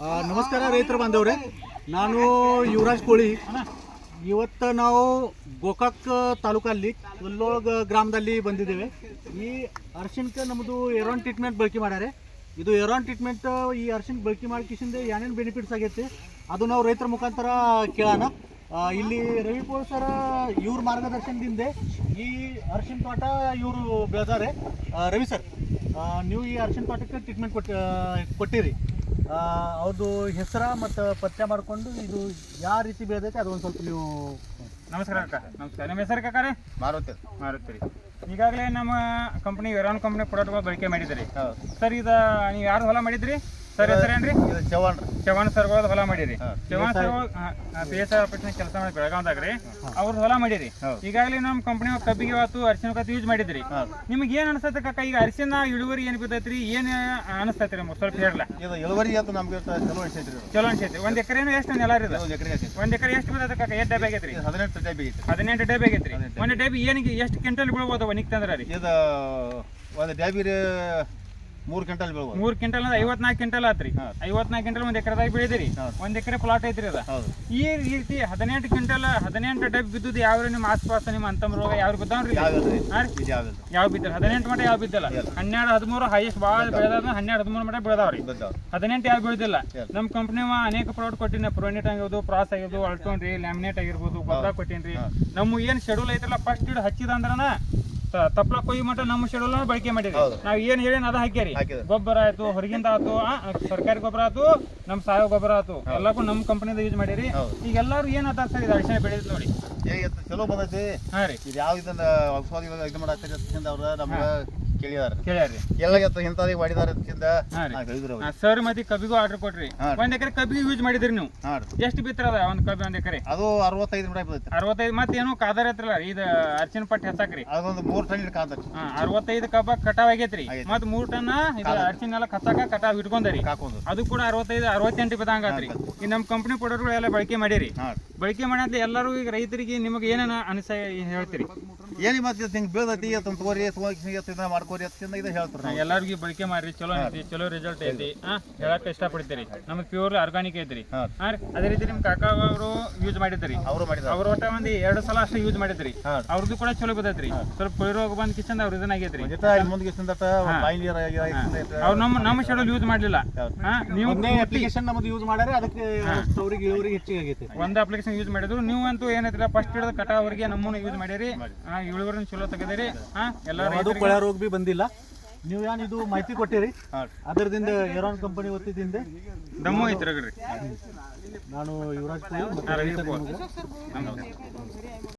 ಆ, ನಮಸ್ಕಾರ ರೈತರ ಬಾಂಧವ್ರೆ ನಾನು ಯುವರಾಜ್ ಕೋಳಿ. ಇವತ್ತು ನಾವು ಗೋಕಾಕ್ ತಾಲೂಕಲ್ಲಿ ಹುಲ್ಲೋಳಗ ಗ್ರಾಮದಲ್ಲಿ ಬಂದಿದ್ದೇವೆ. ಈ ಅರ್ಶಿನ್ಕ ನಮ್ಮದು ಎರೋನ್ ಟ್ರೀಟ್ಮೆಂಟ್ ಬಳಕೆ ಮಾಡ್ಯಾರೆ. ಇದು ಎರೋನ್ ಟ್ರೀಟ್ಮೆಂಟ್ ಈ ಅರ್ಶಿನ್ ಬಳಕೆ ಮಾಡ್ಕಿಸಿಂದ ಏನೇನು ಬೆನಿಫಿಟ್ಸ್ ಆಗೈತಿ ಅದು ನಾವು ರೈತರ ಮುಖಾಂತರ ಕೇಳೋಣ. ಇಲ್ಲಿ ರವಿ ಸರ ಇವ್ರ ಮಾರ್ಗದರ್ಶನದಿಂದ ಈ ಅರ್ಶಿನ ತೋಟ ಇವರು ಬೆಳೆದಾರೆ. ರವಿ ಸರ್ ನೀವು ಈ ಅರ್ಶಿನ ತೋಟಕ್ಕೆ ಟ್ರೀಟ್ಮೆಂಟ್ ಕೊಟ್ಟು ಕೊಟ್ಟಿರಿ. ಅವ್ರದ್ದು ಹೆಸರ ಮತ್ತು ಪತ್ತೆ ಮಾಡಿಕೊಂಡು ಇದು ಯಾವ ರೀತಿ ಬೆಳೆದೈತೆ ಅದೊಂದು ಸ್ವಲ್ಪ ನೀವು ನಮಸ್ಕಾರ ಅಕ್ಕ. ನಮಸ್ಕಾರ. ನಿಮ್ಮ ಹೆಸರು ಕಾಕಾರೆ ಮಾರುತಿ. ಮಾರುತ್ತೀರಿ ಈಗಾಗಲೇ ನಮ್ಮ ಕಂಪ್ನಿ ವೆರಾನ್ ಕಂಪ್ನಿ ಪ್ರಾಡಕ್ಟ್ಗಳು ಬಳಕೆ ಮಾಡಿದ್ರಿ. ಹೌದು. ಸರ್ ಇದು ನೀವು ಯಾರು ಹೊಲ ಮಾಡಿದ್ರಿ? ಸರ್ ಹೆಸರೇನ್ರಿ ಇದು ಚವ್ಹಾಣ್ ರೀ. ಸರ್ಗಳದ ಹೊಲ ಮಾಡಿರಿ. ಹಾ. Chavan sir P S I ಆಫೀಸ್ನ ಕೆಲಸ ಮಾಡಿ ಬೆಳಗಾವ್ದಾಗ್ರಿ. ಅವ್ರದ್ದು ಹೊಲ ಮಾಡಿರಿ. ಈಗಾಗಲೇ ನಮ್ಮ ಕಂಪ್ನಿ ಕಬ್ಬಿಗೆ ಆತು ಅರಿಶಿನ ಕತ್ತು ಯೂಸ್ ಮಾಡಿದ್ರಿ. ನಿಮ್ಗೆ ಏನ್ ಅನಿಸ್ತೈತೆ ಕಕ್ಕ ಈಗ ಅರಿಶಿನ ಇಳುವರಿ ಏನ್ ಬಿದ್ದೈತ್ರಿ? ಏನ್ ಅನಿಸ್ತೈತ್ರಿ ನಮ್ಗೆ? ಸ್ವಲ್ಪ ಹೇಳಲ್ಲ ಇದು ಇಳುವರಿ ಅಂತ ನಮ್ಗೆ ಚಲೋ ಅನಿಸೈತಿ ರೀ ಚಲೋ ಅನ್ಸೈತಿ ಒಂದ್ ಎಕರೆ ಎಷ್ಟು ನೆಲ ರೀ ಇದು? ಒಂದು ಎಕರೆ ಐತಿ ಒಂದ್ ಎಕರೆ ಎಷ್ಟು ಬಿದ್ದೈತೆ ಕಕ್ಕ ಎಷ್ಟು ಡಬ್ಬೆ ಆಗೈತ್ರಿ? ಹದಿನೆಂಟು ಡಬ್ಬಿ ಐತಿ ಹದಿನೆಂಟು ಡಬ್ಬೆ ಆಗೈತ್ರಿ. ಒಂದ್ ಡಬ್ಬಿ. ಏನಿಗೆ ಎಷ್ಟು ಕ್ವಿಂಟಲ್ ಬೀಳ್ಬೋದು ಒಂದ್ ರೀ ಇದು ಒಂದು ಡ್ಯಾಬಿ ರೀ ಮೂರು ಕ್ವಿಂಟಲ್ ಬೀಳ್ಬೋದು. ಮೂರ್ ಕ್ವಿಂಟಲ್ ಅಂದ್ರೆ ಐವತ್ನಾಲ್ಕು ಕ್ವಿಂಟಲ್ ಆತ್ರಿ. ಐವತ್ನಾಲ್ಕು ಕ್ವಿಂಟಲ್ ಒಂದ್ ಎಕರೆದಾಗ ಬೆಳೆದಿರಿ. ಒಂದ್ ಎಕರೆ ಪ್ಲಾಟ್ ಐತ್ರಿ ಅದ. ಈ ರೀತಿ ಹದಿನೆಂಟು ಕ್ವಿಂಟಲ್ ಹದಿನೆಂಟು ಡಬ್ ಬಿದ್ದು ಯಾವ ನಿಮ್ಮ ಆಸ್ಪಾಸ್ ನಿಮ್ಮ ಅಂತಮ ರೋಗ ಯಾವ ಬಿದ್ದಾವ್ರಿ? ಯಾವ ಬಿದ್ದಿಲ್ಲ ಹದಿನೆಂಟು ಮಟ ಯಾವ ಬಿದ್ದಿಲ್ಲ? ಹನ್ನೆರಡು ಹದಿಮೂರು ಹೈಯೆಸ್ಟ್ ಭಾಳ ಬೆಳೆದ ಹನ್ನೆರಡು ಹದಿಮೂರು ಮಟ ಬೆಳೆದಾವ್ರಿ ಹದಿನೆಂಟು ಯಾವ ಬೆಳೆದಿಲ್ಲ. ನಮ್ಮ ಕಂಪ್ನಿ ಅನೇಕ ಪ್ರಾಡಕ್ಟ್ ಕೊಟ್ಟಿನ ಪ್ರೊನೆಟ್ ಆಗಿರ್ಬೋದು ಪ್ರಾಸ್ ಆಗಿರ್ಬೋದು ಅಲ್ಟೋನ್ರಿ ಲ್ಯಾಮಿನೇಟ್ ಆಗಿರ್ಬೋದು ಗೊಬ್ಬರ ಕೊಟ್ಟಿನ್ರಿ. ನಮ್ಮ ಏನ್ ಶೆಡ್ಯೂಲ್ ಐತಲ್ಲ? ಫಸ್ಟ್ ಇಡ್ ಹಚ್ಚಿದ ಅಂದ್ರನ ತ- ಕೊಯ್ಯ ಮಟ್ಟ ಮಟ ನಮ್ಮ ಶೆಡ್ಯೂಲ್ ಬಳಕೆ ಮಾಡಿರಿ ನಾವು ಏನ್ ಹೇಳಿ ಅದ ಹಾಕ್ಯಾರಿ. ಗೊಬ್ಬರ ಆಯ್ತು ಹೊರಗಿಂದ ಆಯ್ತು ಆ, ಸರ್ಕಾರಿ ಗೊಬ್ಬರ ಆಯ್ತು ನಮ್ ಸಾವಯವ ಗೊಬ್ಬರ ಆಯ್ತು ಎಲ್ಲಕ್ಕೂ ನಮ್ಮ ಕಂಪನಿದ ಯೂಸ್ ಮಾಡಿರಿ. ಈಗ ಎಲ್ಲಾರು ಏನ್ ಅದ ಸರ್ ಇದು ಅಡಿಷನ್ ಬೆಳೆದ್ ನೋಡಿ. ಚಲೋ ಬಂದೈತಿ. ಹಾ ರೀ. ಇದು ಯಾವ ಇದನ್ನ ಔಷಧಿ ಇದು ಅವ್ರ ನಮ್ಗೆ ಕೇಳಿದಾರೆ. ಕೇಳ್ಯಾರಿ ಎಲ್ಲ ಇಂಥದ್ದು ಮಾಡಿದಾರೆ ಅದಕ್ಕಿಂತ ಹಾ ರೀ. ಹೇಳಿದ್ರು ಸರ್ ಮತ್ತೆ ಕಬ್ಬಿಗೂ ಆರ್ಡರ್ ಕೊಟ್ರಿ. ಹಾ. ಒಂದ್ ಎಕರೆ ಕಬ್ಬಿಗೆ ಯೂಸ್ ಮಾಡಿದ್ರಿ ನೀವು. ಹಾಂ ರೀ. ಎಷ್ಟು ಬಿತ್ತರದ ಒಂದ್ ಕಬ್ಬಿ ಒಂದ್ ಎಕರೆ? ಅದು ಅರವತ್ತೈದು ರೂಪಾಯಿ ಅರವತ್ತೈದು ಮತ್ತೆ ಏನು ಕಾದಾರ ಐತ್ರಲ್ಲ ಇದು ಅರ್ಚಿನ ಪಟ್ಟಿ ಹಚ್ಚಾಕ್ರಿ ಅದೊಂದು ಮೂರು ಟನ್ ಹಾ, ಅರವತ್ತೈದು ಕಬ್ಬ ಕಟಾವ್ ಆಗೈತ್ರಿ. ಆಗೈತಿ. ಮತ್ ಮೂರ್ ಟನ್ ಇದು ಅರ್ಚಿನ ಎಲ್ಲ ಕಚ್ಚಾಕ ಕಟಾವ್ ಇಟ್ಕೊಂಡ್ರಿ. ಕಾಕೊಂಡು ಅದು ಕೂಡ ಅರವತ್ತೈದು ಅರವತ್ತೆಂಟು ಬಿದ್ದಂಗ ಆತ್ರಿ. ಈ ನಮ್ಮ ಕಂಪನಿ ಕೊಡೋರು ಎಲ್ಲ ಬಳಕೆ ಮಾಡಿರಿ. ಹಾಂ ಬಳಕೆ ಮಾಡಂತ ಎಲ್ಲರೂ ಈಗ ರೈತರಿಗೆ ನಿಮಗೆ ಏನೇನ ಅನಿಸ ಹೇಳ್ತೀರಿ? ಏನಿ ಮತ್ತೆ ಹಿಂಗೆ ತಗೋರಿ ತಗೋರಿ ಮಾಡ್ಕೋರಿ. ಅಂತ ಇದು ಹೇಳ್ತಾರೆ ನಾವು. ಎಲ್ಲರಿಗೂ ಬಳಕೆ ಮಾಡ್ರಿ. ಚಲೋ ಐತಿ ಚಲೋ ರಿಸಲ್ಟ್ ಐತಿ. ಹಾ ಹೇಳಕ್ ಇಷ್ಟಪಡ್ತೀರಿ. ನಮ್ಗೆ ಪ್ಯೂರ್ ಆರ್ಗಾನಿಕ್ ಐತ್ರಿ. ಹಾಂ. ಹಾ ರೀ. ಅದೇ ರೀತಿ ನಿಮ್ ಕಾಕ ಅವರು ಯೂಸ್ ಮಾಡಿದ್ರಿ. ಅವರು ಮಾಡಿದ್ರು. ಅವ್ರ ಒಟ್ಟ ಒಂದು ಎರಡು ಸಲ ಅಷ್ಟೇ ಯೂಸ್ ಮಾಡಿದ್ರಿ. ಹಾಂ. ಅವ್ರದ್ದು ಕೂಡ ಚಲೋ ಬಿದ್ದೈತ್ರಿ ಸ್ವಲ್ಪ ಕೊಯ್ ರೋಗ ಬಂದ್ ಕಿಚನ್ ಅವ್ರ ಇದನ್ನ ಆಗೈತ್ರಿ ಮುಂದೆ ಅವ್ರು ನಮ್ಮ ನಮ್ಮ ಶೆಡ್ಯೂಲ್ ಯೂಸ್ ಮಾಡ್ಲಿಲ್ಲ. ಹಾ ನೀವು ಅಪ್ಲಿಕೇಶನ್ ನಮ್ದು ಯೂಸ್ ಮಾಡ್ಯಾರ ಅದಕ್ಕೆ ಅವ್ರಿಗೆ ಇಳುವರಿ ಹೆಚ್ಚಿಗೆ ಆಗೈತೆ. ಒಂದ್ ಅಪ್ಲಿಕೇಶನ್ ಯೂಸ್ ಮಾಡಿದ್ರು. ನೀವು ಅಂತೂ ಏನೈತಿಲ್ಲ ಫಸ್ಟ್ ಹಿಡಿದ ಕಟಾವರಿಗೆ ನಮ್ಮನ್ನು ಯೂಸ್ ಮಾಡಿರಿ. ಹಾ ಇಳುವರಿನ ಚಲೋ ತೆಗೆದಿರಿ. ಹಾ ಎಲ್ಲ ಅದು ರೈತರಿಗೆ ಕೊಳೆ ರೋಗ ಬಿ ಬಂದಿಲ್ಲ. ನೀವು ಏನು ಇದು ಮಾಹಿತಿ ಕೊಟ್ಟಿರಿ? ಅದರದಿಂದ ಏರಾನ್ ಕಂಪನಿ ಒತ್ತಿದಿಂದ ದಮ್ಮು ಐತಿ ನಾನು ಯುವರಾಜ್ ಕುಮಾರ್. ಪೋಲ್.